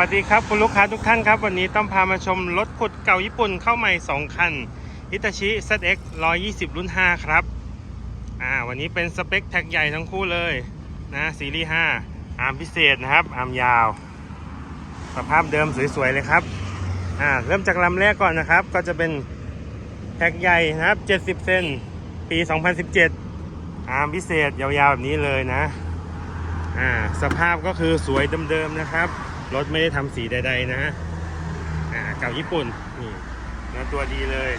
สวัสดีครับ คุณลูกค้าทุกท่านครับ วันนี้ต้องพามาชมรถขุดเก่าญี่ปุ่นเข้าใหม่ 2 คัน Hitachi ZX 120 รุ่น 5 ครับ อ่า วันนี้เป็นสเปคแท็กใหญ่ทั้งคู่เลยนะซีรีส์5อาร์มพิเศษนะครับ อาร์มยาว สภาพเดิมสวยๆเลยครับ อ่า เริ่มจากลำแรกก่อนนะครับ ก็จะเป็นแท็กใหญ่นะครับ 70 เซนปี 2017 อาร์มพิเศษยาวๆแบบนี้เลยนะ อ่า สภาพก็คือสวยเดิมๆนะครับ รถไม่ได้ทำสีใด ๆนะอ่าเก่าญี่ปุ่นนี่เนื้อตัวดีเลย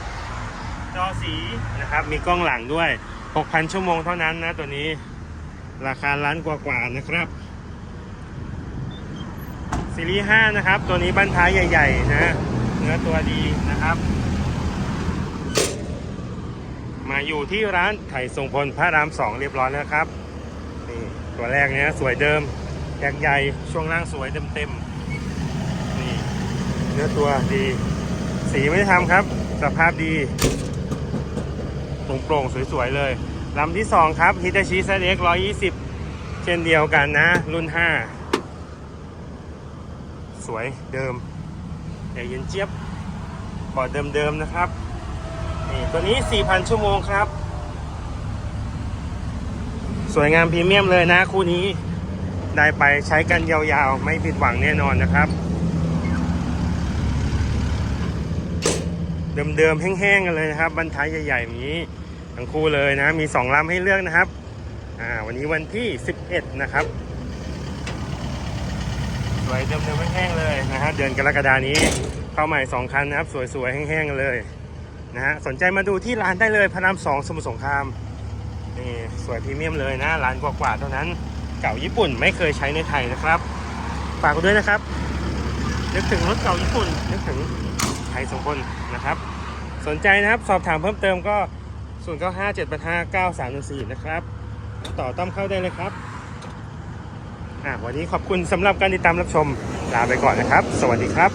จอสีนะครับ มีกล้องหลังด้วย 6,000 ชั่วโมงเท่านั้นนะตัวนี้ ราคาล้านกว่าๆนะครับซีรีส์5นะครับ ตัวนี้บั้นท้ายใหญ่ ๆ นะเนื้อตัวดีนะครับ มาอยู่ที่ร้านไถ่ทรงพลพระรามสองเรียบร้อยแล้วครับนี่ตัวแรกเนี้ยสวยเดิม แยกใหญ่ช่วงล่างสวยเต็มๆนี่เนื้อตัวดี สีไม่ทำครับ สภาพดีโปร่งๆสวยๆเลยลำที่ 2 ครับ Hitachi ZX 120 เช่นเดียวกันนะ รุ่น 5 สวยเดิมใหญ่เย็นเจี๊ยบปอดเดิมๆนะครับนี่ตัวนี้ 4,000 ชั่วโมงครับ สวยงามพรีเมียมเลยนะคู่นี้ ได้ไปใช้กันยาวๆ ไม่ผิดหวังแน่นอนนะครับ เดิมๆ แห้งๆ กันเลยนะครับบรรท้ายใหญ่ๆแบบนี้ ทั้งคู่เลยนะ มี 2ลำให้เลือกนะครับ อ่า วันนี้วันที่ 11 นะครับ สวยเดิมๆ แห้งๆ เลยนะฮะเดือนกรกฎานี้ เข้าใหม่ 2 คันนะครับ สวยๆ แห้งๆ กันเลยนะฮะสนใจมาดูที่ร้านได้เลยพระรามสองสมุทรสงครามนี่สวยพรีเมียมเลยนะร้านกว่าๆเท่านั้น เก่าญี่ปุ่นไม่เคยใช้ในไทยนะครับฝากด้วยนะครับ นึกถึงรถเก่าญี่ปุ่น นึกถึงไทยสองคนนะครับ สนใจนะครับสอบถามเพิ่มเติมก็ 0 9 5 7 8 5 9 3 1 4 นะครับ ต่อต้อมเข้าได้เลยครับอะวันนี้ขอบคุณสำหรับการติดตามรับชมลาไปก่อนนะครับ สวัสดีครับ